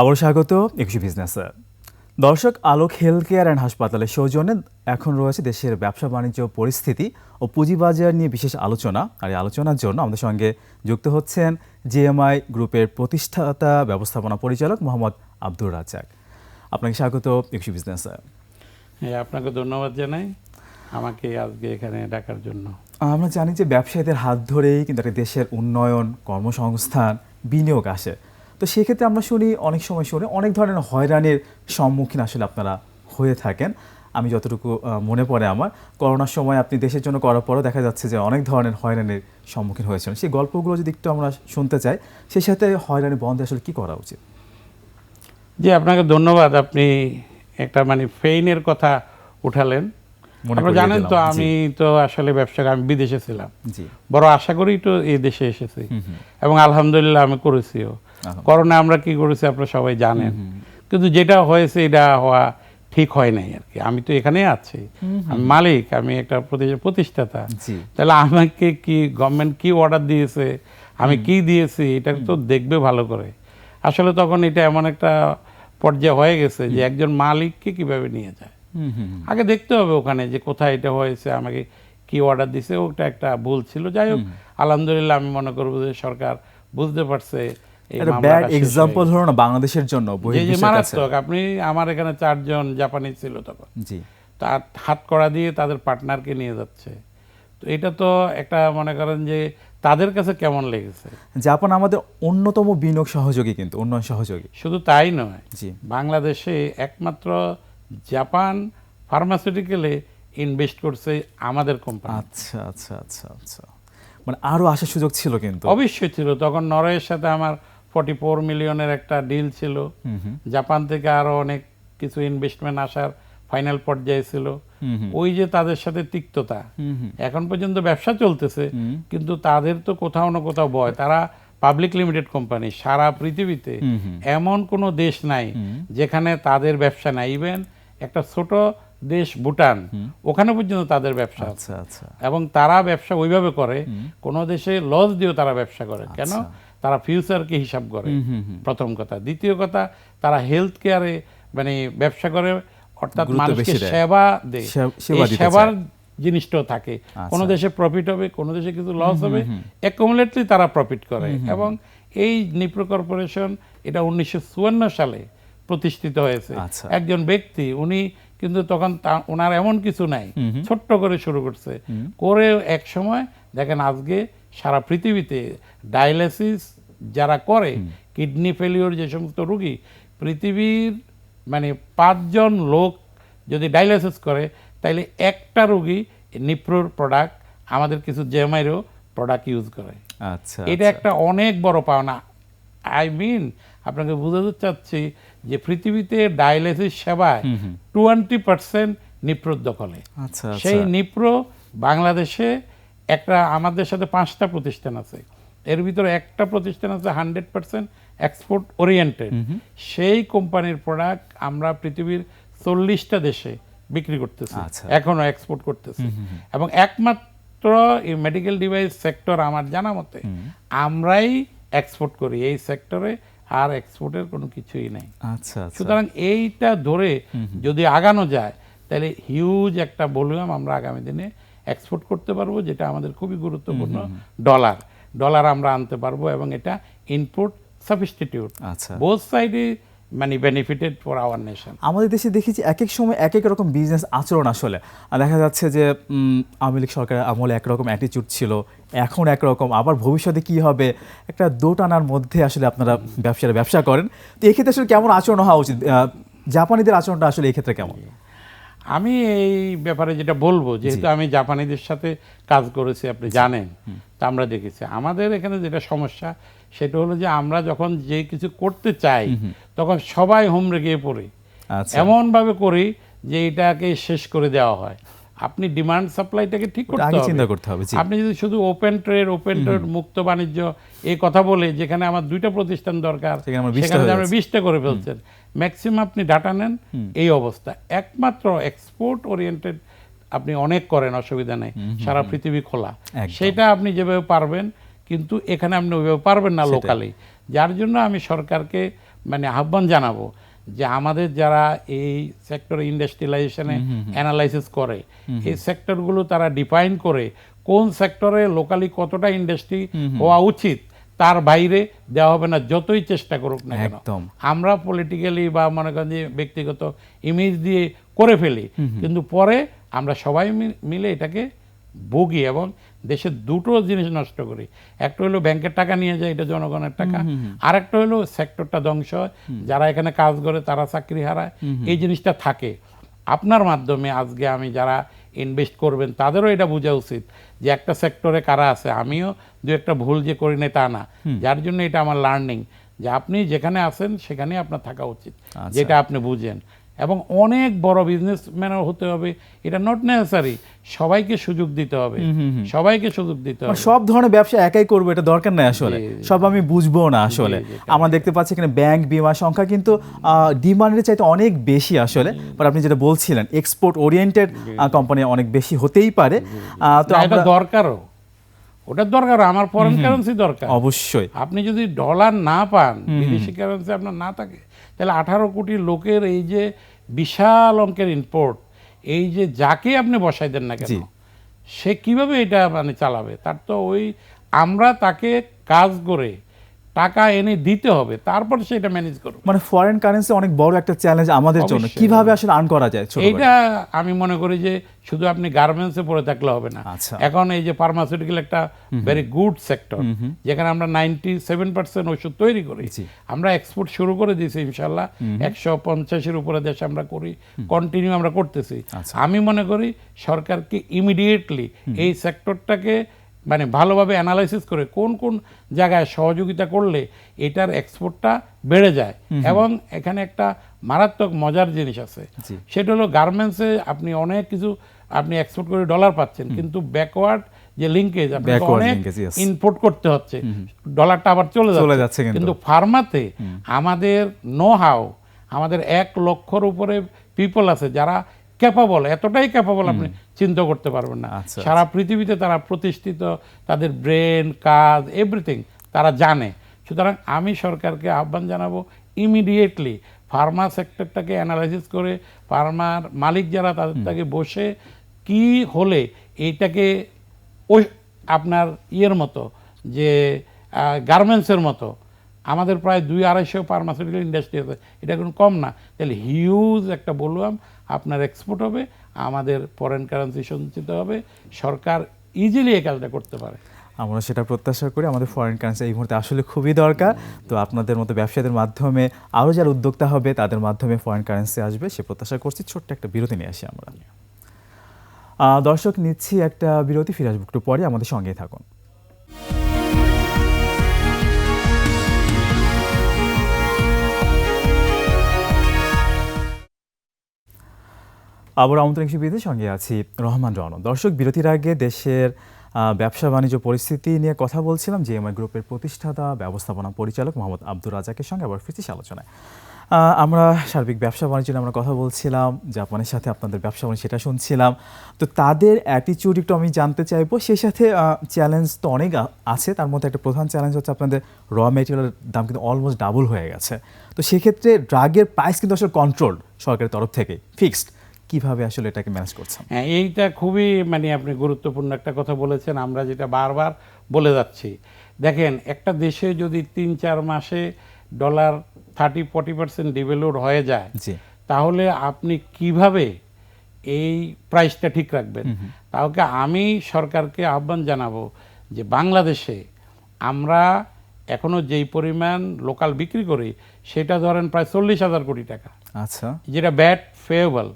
আবার স্বাগত একুশে বিজনেসে। দর্শক আলোক হেলথ কেয়ার অ্যান্ড হাসপাতালের সৌজন্যে এখন রয়েছে দেশের ব্যবসা বাণিজ্য পরিস্থিতি ও পুঁজিবাজার নিয়ে বিশেষ আলোচনা। আর এই আলোচনার জন্য আমাদের সঙ্গে যুক্ত হচ্ছেন জিএমআই গ্রুপের প্রতিষ্ঠাতা ব্যবস্থাপনা পরিচালক মোহাম্মদ আব্দুর রাজাক আপনাকে স্বাগত একুশে বিজনেসে। হ্যাঁ আপনাকে ধন্যবাদ জানাই আমাকে আজকে এখানে ডাকার জন্য। আমরা জানি যে ব্যবসায়ীদের হাত ধরেই কিন্তু একটা দেশের উন্নয়ন কর্মসংস্থান বিনিয়োগ আসে। তো সেক্ষেত্রে আমরা শুনি অনেক সময় শুনি অনেক ধরনের হয়রানির সম্মুখীন আসলে আপনারা হয়ে থাকেন। আমি যতটুকু মনে পড়ে আমার করোনার সময় আপনি দেশের জন্য করার পরও দেখা যাচ্ছে যে অনেক ধরনের হয়রানির সম্মুখীন হয়েছিলেন সেই গল্পগুলো যদি একটু আমরা শুনতে চাই সেই সাথে হয়রানি বন্ধে আসলে কি করা উচিত? জি আপনাকে ধন্যবাদ। আপনি একটা মানে ফেইনের কথা উঠালেন। আপনারা জানেন তো আমি তো আসলে ব্যবসা আমি বিদেশে ছিলাম। জি। বড় আশা করেই তো এই দেশে এসেছি। এবং আলহামদুলিল্লাহ আমি করেছিও। করোনা আমরা কি করেছি আপনারা সবাই জানেন। কিন্তু যেটা হয়েছে এটা হওয়া ঠিক হয় নাই আর কি। আমি তো এখানে আছি। আমি মালিক আমি একটা প্রতিষ্ঠাতা। তাহলে আমাকে কি গভর্নমেন্ট কি অর্ডার দিয়েছে? আমি কি দিয়েছি? এটা তো দেখবে ভালো করে। আসলে তখন এটা এমন একটা পর্যায়ে হয়ে গেছে যে একজন মালিককে কীভাবে নিয়ে যায়। আগে দেখতে হবে ওখানে যে কোথায় এটা হয়েছে আমাকে কি অর্ডার দিছে ওটা একটা ভুল ছিল। যাই হোক আলহামদুলিল্লাহ আমি মনে করব যে সরকার বুঝতে পারছে। একটা ব্যাড এক্সাম্পল হলো না বাংলাদেশের জন্য মারাত্মক। আপনি আমার এখানে চারজন জাপানি ছিল তখন। জি। তার হাত করা দিয়ে তাদের পার্টনারকে নিয়ে যাচ্ছে। তো এটা তো একটা মনে করেন যে তাদের কাছে কেমন লেগেছে? জাপান আমাদের অন্যতম বিনিয়োগ সহযোগী কিন্তু উন্নয়ন সহযোগী। শুধু তাই নয় জি। বাংলাদেশে একমাত্র জাপান ফার্মাসিউটিক্যালে ইনভেস্ট করছে আমাদের কোম্পানি আচ্ছা আচ্ছা আচ্ছা আচ্ছা। মানে আরও আসার সুযোগ ছিল কিন্তু। অবশ্যই ছিল। তখন নরয়ের সাথে আমার ফর্টি ফোর মিলিয়নের একটা ডিল ছিল। জাপান থেকে আরও অনেক কিছু ইনভেস্টমেন্ট আসার ফাইনাল পর্যায়ে ছিল। ওই যে তাদের সাথে তিক্ততা। এখন পর্যন্ত ব্যবসা চলতেছে। কিন্তু তাদের তো কোথাও না কোথাও ভয়। তারা পাবলিক লিমিটেড কোম্পানি সারা পৃথিবীতে। এমন কোনো দেশ নাই যেখানে তাদের ব্যবসা নাই। ইভেন একটা ছোট দেশ ভুটান ওখানে পর্যন্ত তাদের ব্যবসা আছে। আচ্ছা। আচ্ছা এবং তারা ব্যবসা ওইভাবে করে কোনো দেশে লস দিয়েও তারা ব্যবসা করে। কেন? তারা ফিউচারকে হিসাব করে। প্রথম কথা। দ্বিতীয় কথা তারা হেলথ কেয়ারে মানে ব্যবসা করে অর্থাৎ মানুষকে সেবা দেয় সেবার জিনিসটাও থাকে। আচ্ছা। কোনো দেশে প্রফিট হবে কোনো দেশে কিছু লস হবে অ্যাকুমুলেটলি তারা প্রফিট করে। এবং এই নিপ্রো কর্পোরেশন এটা উনিশশো চুয়ান্ন সালে প্রতিষ্ঠিত হয়েছে। আচ্ছা। একজন ব্যক্তি উনি কিন্তু তখন তা- ওনার এমন কিছু নাই। ছোট্ট করে শুরু করছে। করে এক সময় দেখেন আজকে সারা পৃথিবীতে ডায়ালিসিস যারা করে কিডনি ফেলিওর যে সমস্ত রুগী পৃথিবীর মানে পাঁচজন লোক যদি ডায়ালিসিস করে তাইলে একটা রুগী নিপ্রোর প্রোডাক্ট আমাদের কিছু জেএমআইরও প্রোডাক্ট ইউজ করে। আচ্ছা এটা একটা অনেক বড় পাওনা। আই মিন আপনাকে বোঝাতে চাচ্ছি যে পৃথিবীতে ডায়ালিসিস সেবায় টোয়েন্টি পার্সেন্ট নিপ্রোর দখলে। আচ্ছা সেই আচ্ছা। নিপ্রো বাংলাদেশে একটা আমাদের সাথে পাঁচটা প্রতিষ্ঠান আছে। এর ভিতরে একটা প্রতিষ্ঠান আছে হান্ড্রেড পার্সেন্ট এক্সপোর্ট ওরিয়েন্টেড সেই কোম্পানির প্রোডাক্ট আমরা পৃথিবীর চল্লিশটা দেশে বিক্রি করতেছি। আচ্ছা। এখনও এক্সপোর্ট করতেছি। এবং একমাত্র এই মেডিকেল ডিভাইস সেক্টর আমার জানা মতে আমরাই এক্সপোর্ট করি। এই সেক্টরে আর এক্সপোর্টের কোনো কিছুই নাই। আচ্ছা আচ্ছা। সুতরাং এইটা ধরে যদি আগানো যায় তাহলে হিউজ একটা ভলিউম আমরা আগামী দিনে এক্সপোর্ট করতে পারব যেটা আমাদের খুবই গুরুত্বপূর্ণ ডলার ডলার আমরা আনতে পারব এবং এটা ইনপুট সাবস্টিটিউট আচ্ছা। বোথ সাইডে মানে বেনিফিটেড ফর আওয়ার নেশন আমাদের দেশে দেখেছি এক এক সময় এক এক রকম বিজনেস আচরণ আসলে। আর দেখা যাচ্ছে যে আওয়ামী লীগ সরকারের আমলে একরকম অ্যাটিচিউড ছিল এখন একরকম আবার ভবিষ্যতে কি হবে? একটা দোটানার মধ্যে আসলে আপনারা ব্যবসার ব্যবসা করেন। তো এক্ষেত্রে আসলে কেমন আচরণ হওয়া উচিত? জাপানিদের আচরণটা আসলে এই ক্ষেত্রে কেমন? আমি এই ব্যাপারে যেটা বলব যেহেতু আমি জাপানিদের সাথে কাজ করেছি আপনি জানেন তা আমরা দেখেছি। আমাদের এখানে যেটা সমস্যা সেটা হলো যে আমরা যখন যে কিছু করতে চাই তখন সবাই হোমরে গিয়ে পড়ি। আচ্ছা। এমনভাবে করি যে এটাকে শেষ করে দেওয়া হয়। আপনি ডিমান্ড সাপ্লাইটাকে ঠিক করতে হবে। চিন্তা করতে হবে আপনি যদি শুধু ওপেন ট্রেড ওপেন ট্রেড মুক্ত বাণিজ্য এই কথা বলে যেখানে আমার দুইটা প্রতিষ্ঠান দরকার সেখানে আমার 20টা সেখানে আমরা বিশটা করে ফেলছেন ম্যাক্সিমাম আপনি ডাটা নেন এই অবস্থা। একমাত্র এক্সপোর্ট ওরিয়েন্টেড আপনি অনেক করেন অসুবিধা নেই। সারা পৃথিবী খোলা। সেটা আপনি যেভাবে পারবেন কিন্তু এখানে আপনি ওইভাবে পারবেন না লোকালি যার জন্য আমি সরকারকে মানে আহ্বান জানাব যে আমাদের যারা এই সেক্টর ইন্ডাস্ট্রিয়ালাইজেশনে অ্যানালাইসিস করে এই সেক্টরগুলো তারা ডিফাইন করে কোন সেক্টরে লোকালি কতটা ইন্ডাস্ট্রি হওয়া উচিত। তার বাইরে দেওয়া হবে না যতই চেষ্টা করুক না কেন। একদম। আমরা পলিটিক্যালি বা মনে করেন যে ব্যক্তিগত ইমেজ দিয়ে করে ফেলি কিন্তু পরে আমরা সবাই মিলে এটাকে ভুগি এবং দেশের দুটো জিনিস নষ্ট করি। একটা হলো ব্যাংকের টাকা নিয়ে যায় এটা জনগণের টাকা। আর একটা হলো সেক্টরটা ধ্বংস হয় যারা এখানে কাজ করে তারা চাকরি হারায়। এই জিনিসটা থাকে। আপনার মাধ্যমে আজকে আমি যারা ইনভেস্ট করবেন তাদেরও এটা বোঝা উচিত যে একটা সেক্টরে কারা আছে। আমিও দু একটা ভুল যে করি না তা না। যার জন্য এটা আমার লার্নিং যে আপনি যেখানে আছেন সেখানে আপনার থাকা উচিত যেটা আপনি বুঝেন। এবং অনেক বড় বিজনেসম্যানও হতে হবে। এটা নট নেসেসারি সবাইকে সুযোগ দিতে হবে। সবাইকে সুযোগ দিতে মানে হবে। সব ধরনের ব্যবসা একাই করব এটা দরকার নাই আসলে। সব আমি বুঝব না আসলে। আমরা দেখতে পাচ্ছি এখানে ব্যাংক বিমা সংখ্যা কিন্তু ডিমান্ডের চাইতে অনেক বেশি আসলে। বাট আপনি যেটা বলছিলেন এক্সপোর্ট ওরিয়েন্টেড কোম্পানি অনেক বেশি হতেই পারে। তো আমরা দরকারও। ওটা দরকার আমার ফরেন কারেন্সি দরকার। অবশ্যই। আপনি যদি ডলার না পান বিদেশি কারেন্সি আপনার না থাকে তাহলে আঠারো কোটি লোকের এই যে বিশাল অঙ্কের ইম্পোর্ট এই যে যাকে আপনি বসাই দেন না কেন সে কীভাবে এটা মানে চালাবে? তার তো ওই আমরা তাকে কাজ করে টাকা এনে দিতে হবে তারপর সেটা ম্যানেজ করবে মানে ফরেন কারেন্সি অনেক বড় একটা চ্যালেঞ্জ আমাদের জন্য। কীভাবে আসলে আর্ন করা যায় করে? এইটা আমি মনে করি যে শুধু আপনি গার্মেন্টসে পড়ে থাকলে হবে না। আচ্ছা। এখন এই যে ফার্মাসিউটিক্যাল একটা ভেরি গুড সেক্টর যেখানে আমরা নাইনটি সেভেন পার্সেন্ট ওষুধ তৈরি করি। জি। আমরা এক্সপোর্ট শুরু করে দিয়েছি ইনশাল্লাহ একশো পঞ্চাশের উপরে দেশে আমরা করি কন্টিনিউ আমরা করতেছি। আচ্ছা। আমি মনে করি সরকারকে ইমিডিয়েটলি এই সেক্টরটাকে মানে ভালোভাবে অ্যানালাইসিস করে কোন কোন জায়গায় সহযোগিতা করলে এটার এক্সপোর্টটা বেড়ে যায়। এবং এখানে একটা মারাত্মক মজার জিনিস আছে। সেটা হলো গার্মেন্টসে আপনি অনেক কিছু আপনি এক্সপোর্ট করে ডলার পাচ্ছেন কিন্তু ব্যাকওয়ার্ড যে লিঙ্কেজ আপনাকে অনেক linkage, করতে হচ্ছে। ডলারটা আবার চলে যাচ্ছে। কিন্তু। ফার্মাতে আমাদের নো হাও আমাদের এক লক্ষর উপরে পিপল আছে যারা ক্যাপাবল এতটাই ক্যাপাবল আপনি চিন্তা করতে পারবেন না। আচ্ছা, সারা পৃথিবীতে তারা প্রতিষ্ঠিত তাদের ব্রেন কাজ এভরিথিং তারা জানে। সুতরাং আমি সরকারকে আহ্বান জানাব ইমিডিয়েটলি ফার্মা সেক্টরটাকে অ্যানালাইসিস করে ফার্মার মালিক যারা তাদের থেকে বসে কি হলে এইটাকে ওই আপনার ইয়ের মতো যে গার্মেন্টসের মতো আমাদের প্রায় দুই আড়াইশো ফার্মাসিউটিক্যাল ইন্ডাস্ট্রি আছে এটা কোনো কম না। তাহলে হিউজ একটা বললাম আপনার এক্সপোর্ট হবে আমাদের ফরেন কারেন্সি সঞ্চিত হবে, সরকার ইজিলি এই কাজটা করতে পারে। আমরা সেটা প্রত্যাশা করি, আমাদের ফরেন কারেন্সি এই মুহূর্তে আসলে খুবই দরকার। তো আপনাদের মতো ব্যবসায়ীদের মাধ্যমে আরও যারা উদ্যোক্তা হবে, তাদের মাধ্যমে ফরেন কারেন্সি আসবে, সে প্রত্যাশা করছি, ছোট্ট একটা বিরতি নিয়ে আসি আমরা। দর্শক, নিচ্ছি একটা বিরতি, ফিরে আসব একটু পরে, আমাদের সঙ্গেই থাকুন। আবার আমন্ত্রণ শিবিরের সঙ্গে আছি রহমান রন দর্শক, বিরতির আগে দেশের ব্যবসা বাণিজ্য পরিস্থিতি নিয়ে কথা বলছিলাম যে জিএমআই গ্রুপের প্রতিষ্ঠাতা, ব্যবস্থাপনা পরিচালক মোহাম্মদ আব্দুর রাজাকের সঙ্গে আবার ফিরছি আলোচনায়। আমরা সার্বিক ব্যবসা বাণিজ্য নিয়ে আমরা কথা বলছিলাম, জাপানের সাথে আপনাদের ব্যবসা বাণিজ্য সেটা শুনছিলাম। তো তাদের অ্যাটিচিউড একটু আমি জানতে চাইব, সেই সাথে চ্যালেঞ্জ তো অনেক আছে, তার মধ্যে একটা প্রধান চ্যালেঞ্জ হচ্ছে আপনাদের র মেটেরিয়ালের দাম কিন্তু অলমোস্ট ডাবল হয়ে গেছে। তো সেক্ষেত্রে ড্রাগের প্রাইস কিন্তু আসলে কন্ট্রোল সরকারের তরফ থেকে ফিক্সড কীভাবে আসলে এটাকে ম্যানেজ করছেন? হ্যাঁ এইটা খুবই মানে আপনি গুরুত্বপূর্ণ একটা কথা বলেছেন আমরা যেটা বারবার বলে যাচ্ছি। দেখেন একটা দেশে যদি তিন চার মাসে dollar thirty forty percent devalued হয়ে যায় তাহলে আপনি কীভাবে এই প্রাইসটা ঠিক রাখবেন? তাহলে আমি সরকারকে আহ্বান জানাব যে বাংলাদেশে আমরা এখনও যেই পরিমাণ লোকাল বিক্রি করি সেটা ধরেন প্রায় চল্লিশ হাজার কোটি টাকা। আচ্ছা। যেটা ব্যাট ফেয়েবল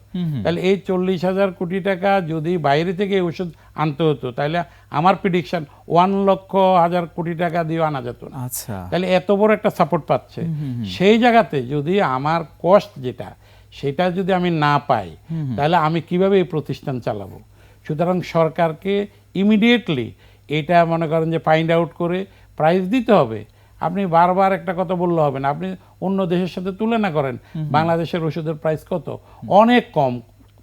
তাহলে এই চল্লিশ হাজার কোটি টাকা যদি বাইরে থেকে ওষুধ আনতে হতো তাহলে আমার প্রিডিকশন ওয়ান লক্ষ হাজার কোটি টাকা দিয়ে আনা যেত না। আচ্ছা। তাহলে এত বড় একটা সাপোর্ট পাচ্ছে। সেই জায়গাতে যদি আমার কস্ট যেটা সেটা যদি আমি না পাই তাহলে আমি কীভাবে এই প্রতিষ্ঠান চালাবো? সুতরাং সরকারকে ইমিডিয়েটলি এটা মনে করেন যে ফাইন্ড আউট করে প্রাইস দিতে হবে। আপনি বারবার একটা কথা বললে হবে না। আপনি অন্য দেশের সাথে তুলনা করেন বাংলাদেশের ওষুধের প্রাইস কত? অনেক কম।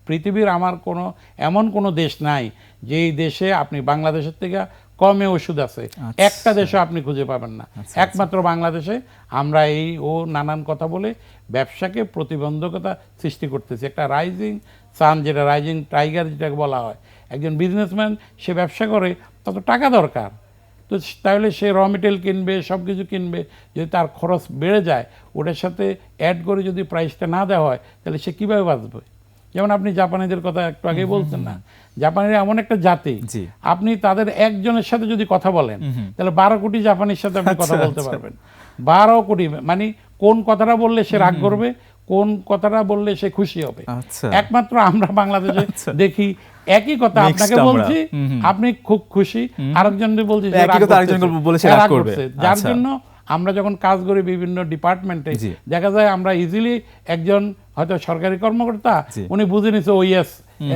পৃথিবীর আমার কোনো এমন কোনো দেশ নাই যেই দেশে আপনি বাংলাদেশের থেকে কমে ওষুধ আছে। আচ্ছা। একটা দেশে আপনি খুঁজে পাবেন না। একমাত্র বাংলাদেশে আমরা এই ও নানান কথা বলে ব্যবসাকে প্রতিবন্ধকতা সৃষ্টি করতেছি। একটা রাইজিং সান যেটা রাইজিং টাইগার যেটাকে বলা হয় একজন বিজনেসম্যান সে ব্যবসা করে তত টাকা দরকার। তো তাহলে সে র মেটেরিয়াল কিনবে সব কিছু কিনবে যদি তার খরচ বেড়ে যায় ওটার সাথে অ্যাড করে যদি প্রাইসটা না দেওয়া হয় তাহলে সে কীভাবে বাঁচবে? যেমন আপনি জাপানিদের কথা একটু আগে বলছেন না? জাপানিরা এমন একটা জাতি আপনি তাদের একজনের সাথে যদি কথা বলেন তাহলে বারো কোটি জাপানির সাথে আপনি কথা আচ্ছা, বলতে আচ্ছা। পারবেন। বারো কোটি মানে কোন কথাটা বললে সে রাগ করবে? কোন কথাটা বললে সে খুশি হবে? আচ্ছা। একমাত্র আমরা বাংলাদেশে দেখি একই কথা আপনাকে বলছি আপনি খুব খুশি আরেকজন বলছি রাগ। করছে। যার আচ্ছা। জন্য আমরা যখন কাজ করি বিভিন্ন ডিপার্টমেন্টে দেখা যায় আমরা ইজিলি একজন হয়তো সরকারি কর্মকর্তা উনি বুঝে নিছে ও ইয়েস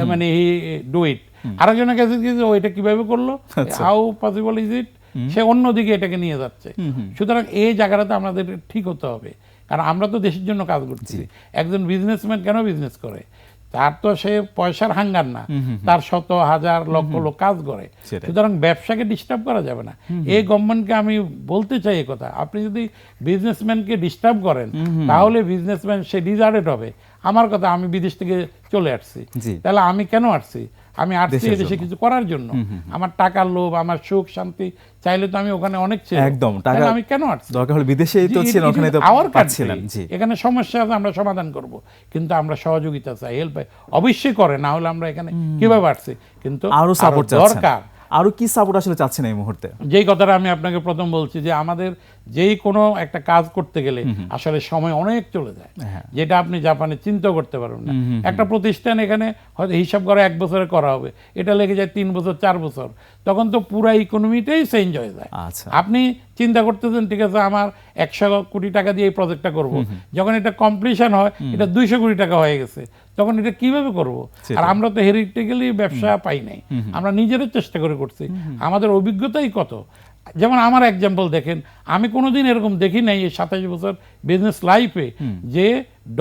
মানে হি ডু ইট আরেকজনের কাছে ও এটা কীভাবে করল? আচ্ছা। হাউ পসিবল ইজ ইট সে অন্যদিকে এটাকে নিয়ে যাচ্ছে। সুতরাং এই জায়গাটাতে আমাদের ঠিক হতে হবে। কারণ আমরা তো দেশের জন্য কাজ করছি। একজন বিজনেসম্যান কেন বিজনেস করে? তার তো সে পয়সার হাঙ্গার না। তার শত হাজার লক্ষ লোক কাজ করে। সুতরাং ব্যবসাকে ডিস্টার্ব করা যাবে না। এই গভর্নমেন্টকে আমি বলতে চাই এই কথা। আপনি যদি বিজনেসম্যানকে ডিস্টার্ব করেন তাহলে বিজনেসম্যান সে ডিজার্টেড হবে। আমার কথা আমি বিদেশ থেকে চলে আসছি। তাহলে আমি কেন আসছি? আমি আসছি দেশে কিছু করার জন্য। আমার টাকার লোভ আমার সুখ শান্তি চাইলে তো আমি ওখানে অনেক ছিল একদম, টাকা- আমি কেন আসছি দরকার হলে বিদেশেই তো ছিলেন ওখানে তো আওয়ার কাটছিলেন এখানে সমস্যা আছে আমরা সমাধান করব। কিন্তু আমরা সহযোগিতা চাই হেল্প অবশ্যই করে না হলে আমরা এখানে কীভাবে আসছি? কিন্তু আরও সাপোর্ট দরকার। আরও কি সাপোর্ট আসলে চাচ্ছেন এই মুহূর্তে? যেই কথাটা আমি আপনাকে প্রথম বলছি যে আমাদের যেই কোনো একটা কাজ করতে গেলে আসলে সময় অনেক চলে যায়। হ্যাঁ। যেটা আপনি জাপানে চিন্তা করতে পারবেন না। একটা প্রতিষ্ঠান এখানে হয়তো হিসাব করা এক বছরে করা হবে। এটা লেগে যায় তিন বছর চার বছর। তখন তো পুরা ইকোনমিটাই চেঞ্জ হয়ে যায়। আচ্ছা। আপনি চিন্তা করতেছেন ঠিক আছে আমার একশো কোটি টাকা দিয়ে এই প্রজেক্টটা করব। যখন এটা কমপ্লিশন হয় এটা দুইশো কোটি টাকা হয়ে গেছে। তখন এটা কীভাবে করব? আর আমরা তো হেরিটেগেলি ব্যবসা পাই নাই। আমরা নিজেদের চেষ্টা করে করছি। আমাদের অভিজ্ঞতাই কত? যেমন আমার এক্সাম্পল দেখেন আমি কোনোদিন এরকম দেখি নাই এই সাতাশ বছর বিজনেস লাইফে যে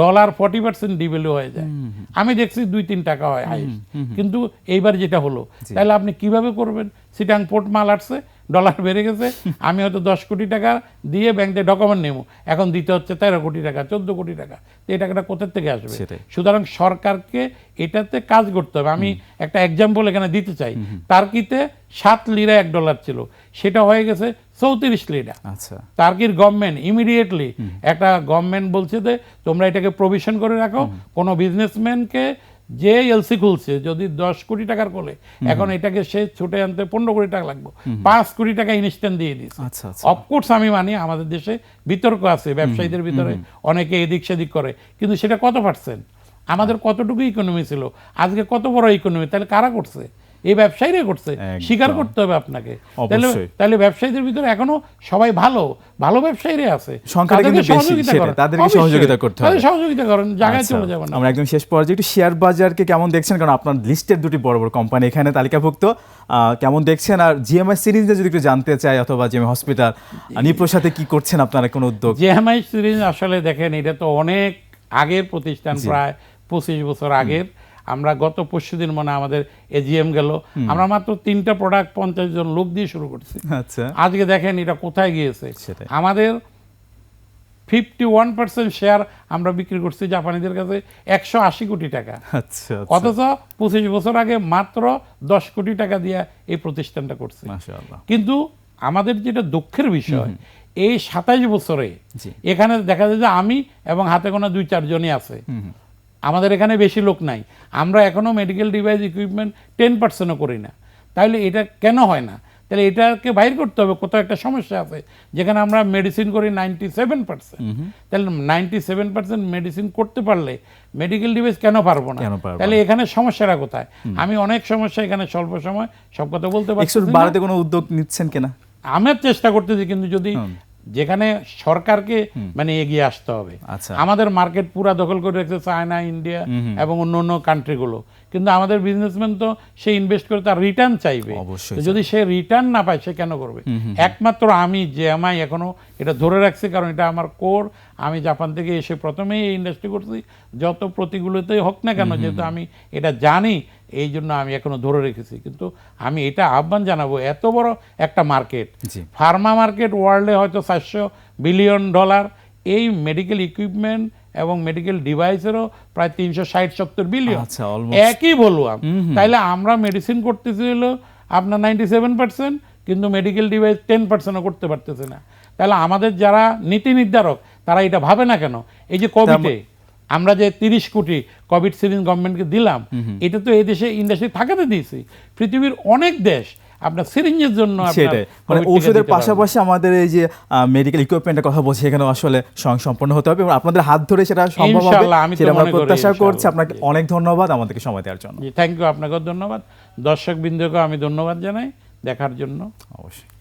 ডলার ফর্টি পার্সেন্ট ডিভ্যালু হয়ে যায়। আমি দেখছি দুই তিন টাকা হয় হাইস্ট কিন্তু এইবার যেটা হলো তাহলে আপনি কীভাবে করবেন? সিটাং পোর্ট মাল আসছে ডলার বেড়ে গেছে আমি হয়তো দশ কোটি টাকা দিয়ে ব্যাংকে ডকুমেন্ট নেব। এখন দিতে হচ্ছে তেরো কোটি টাকা চোদ্দ কোটি টাকা। তো এই টাকাটা কোথার থেকে আসবে। সুতরাং সরকারকে এটাতে কাজ করতে হবে। আমি একটা এক্সাম্পল এখানে দিতে চাই। টার্কিতে সাত লিরা এক ডলার ছিল। সেটা হয়ে গেছে চৌত্রিশ লিরা। আচ্ছা। টার্কির গভর্নমেন্ট ইমিডিয়েটলি একটা গভর্নমেন্ট বলছে যে তোমরা এটাকে প্রভিশন করে রাখো। কোনো বিজনেসম্যানকে যে এলসি খুলছে যদি দশ কোটি টাকার কোলে এখন এটাকে সে ছুটে আনতে পনেরো কোটি টাকা লাগবে। পাঁচ কোটি টাকা ইনস্ট্যান্ট দিয়ে দিচ্ছে আচ্ছা আচ্ছা। অফকোর্স আমি মানি আমাদের দেশে বিতর্ক আছে ব্যবসায়ীদের ভিতরে। অনেকে এদিক সেদিক করে। কিন্তু সেটা কত পার্সেন্ট আমাদের কতটুকু ইকোনমি ছিল? আজকে কত বড় ইকোনমি তাহলে কারা করছে? এই ব্যবসায়ীরা করছে। স্বীকার করতে হবে আপনাকে। তাহলে তাহলে ব্যবসায়ীদের ভিতরে এখনও সবাই ভালো ভালো ব্যবসায়ীরা আছে। তাদেরকে সহযোগিতা করতে হবে। সহযোগিতা করেন জায়গায় আচ্ছা, চলে যাবেন না আমরা একদম শেষ পর্যায়ে একটু শেয়ার বাজারকে কেমন দেখছেন? কারণ আপনার লিস্টের দুটি বড় বড় কোম্পানি এখানে তালিকাভুক্ত। আহ, কেমন দেখছেন? আর জিএমআই সিরিজে যদি একটু জানতে চাই অথবা জিএমআই হসপিটাল নিপ্রোর সাথে কি করছেন আপনারা? কোনো উদ্যোগ? জেএমআই সিরিজ আসলে দেখেন এটা তো অনেক আগের প্রতিষ্ঠান প্রায় পঁচিশ বছর আগের। আমরা গত পরশু দিন মনে আমাদের এজিএম গেল। আমরা মাত্র তিনটা প্রোডাক্ট পঞ্চাশ জন লোক দিয়ে শুরু করছি। আচ্ছা। আজকে দেখেন এটা কোথায় গিয়েছে। আমাদের ফিফটি ওয়ান পার্সেন্ট শেয়ার আমরা বিক্রি করছি জাপানিদের কাছে একশো আশি কোটি টাকা। আচ্ছা আচ্ছা। অথচ পঁচিশ বছর আগে মাত্র দশ কোটি টাকা দিয়ে এই প্রতিষ্ঠানটা করছে। কিন্তু আমাদের যেটা দুঃখের বিষয় এই সাতাইশ বছরে এখানে দেখা যায় যে আমি এবং হাতে গোনা দুই চারজনই আছে। আমাদের এখানে বেশি লোক নাই। আমরা এখনও মেডিকেল ডিভাইস ইকুইপমেন্ট টেন পার্সেন্টও করি না। তাহলে এটা কেন হয় না? তাহলে এটাকে বাইর করতে হবে কোথাও একটা সমস্যা আছে যেখানে আমরা মেডিসিন করি নাইনটি সেভেন পার্সেন্ট তাহলে নাইনটি সেভেন পার্সেন্ট মেডিসিন করতে পারলে মেডিকেল ডিভাইস কেন পারব না? তাহলে এখানে সমস্যাটা কোথায়? আমি অনেক সমস্যা এখানে স্বল্প সময় সব কথা বলতে পারছি। বাড়াতে কোনো উদ্যোগ নিচ্ছেন কিনা? আমি চেষ্টা করতেছি কিন্তু যদি যেখানে সরকারকে মানে এগিয়ে আসতে হবে। আচ্ছা। আমাদের মার্কেট পুরা দখল করে রেখেছে চায়না ইন্ডিয়া এবং অন্য অন্য কান্ট্রিগুলো কিন্তু আমাদের বিজনেসম্যান তো সে ইনভেস্ট করে তার রিটার্ন চাইবে। যদি সে রিটার্ন না পায় সে কেন করবে? একমাত্র আমি যে আমায় এখনও এটা ধরে রাখছি কারণ এটা আমার কোর আমি জাপান থেকে এসে প্রথমেই এই ইন্ডাস্ট্রি করছি। যত প্রতিগুলোতেই হোক না কেন যেহেতু আমি এটা জানি এই জন্য আমি এখনও ধরে রেখেছি। কিন্তু আমি এটা আহ্বান জানাব এত বড় একটা মার্কেট। ফার্মা মার্কেট ওয়ার্ল্ডে হয়তো চারশো বিলিয়ন ডলার। এই মেডিকেল ইকুইপমেন্ট এবং মেডিকেল ডিভাইসেরও প্রায় তিনশো ষাট সত্তর বিলিয়ন। আচ্ছা একই বললাম। তাইলে আমরা মেডিসিন করতেছি হলো আপনার নাইনটি সেভেন পার্সেন্ট কিন্তু মেডিকেল ডিভাইস টেন পার্সেন্টও করতে পারতেছে না। তাহলে আমাদের যারা নীতি নির্ধারক তারা এটা ভাবে না কেন? এই যে কোভিডে আমরা যে তিরিশ কোটি কোভিড সিরিজ গভর্নমেন্টকে দিলাম এটা তো এই দেশে ইন্ডাস্ট্রি থাকাতে দিয়েছি। পৃথিবীর অনেক দেশ আপনার সিরিঞ্জের জন্য সেটাই। মানে ওষুধের পাশাপাশি আমাদের এই যে মেডিকেল ইকুইপমেন্টের কথা বলছি এখানে আসলে স্বয়ং সম্পন্ন হতে হবে এবং আপনাদের হাত ধরে সেটা সম্ভব হবে আমি সেটা আমরা প্রত্যাশা করছি। আপনাকে অনেক ধন্যবাদ আমাদেরকে সময় দেওয়ার জন্য। থ্যাংক ইউ আপনাকেও ধন্যবাদ। দর্শক বিন্দুকেও আমি ধন্যবাদ জানাই দেখার জন্য। অবশ্যই।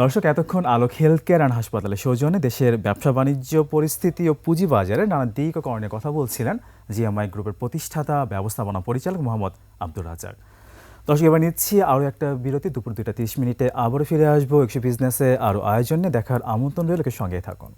দর্শক, এতক্ষণ আলোক হেলথ কেয়ার অ্যান্ড হাসপাতালে সৌজন্যে দেশের ব্যবসা বাণিজ্য, পরিস্থিতি ও পুঁজিবাজারে নানা দিক ও কর্ণে কথা বলছিলেন জিএমআই গ্রুপের প্রতিষ্ঠাতা, ব্যবস্থাপনা পরিচালক মোহাম্মদ আব্দুর রাজাক দর্শক, এবার নিচ্ছি আরও একটা বিরতি। দুপুর দুইটা তিরিশ মিনিটে আবারও ফিরে আসব। একশো বিজনেসে আরও আয়োজনে দেখার আমন্ত্রণ রইল। সঙ্গে থাকুন।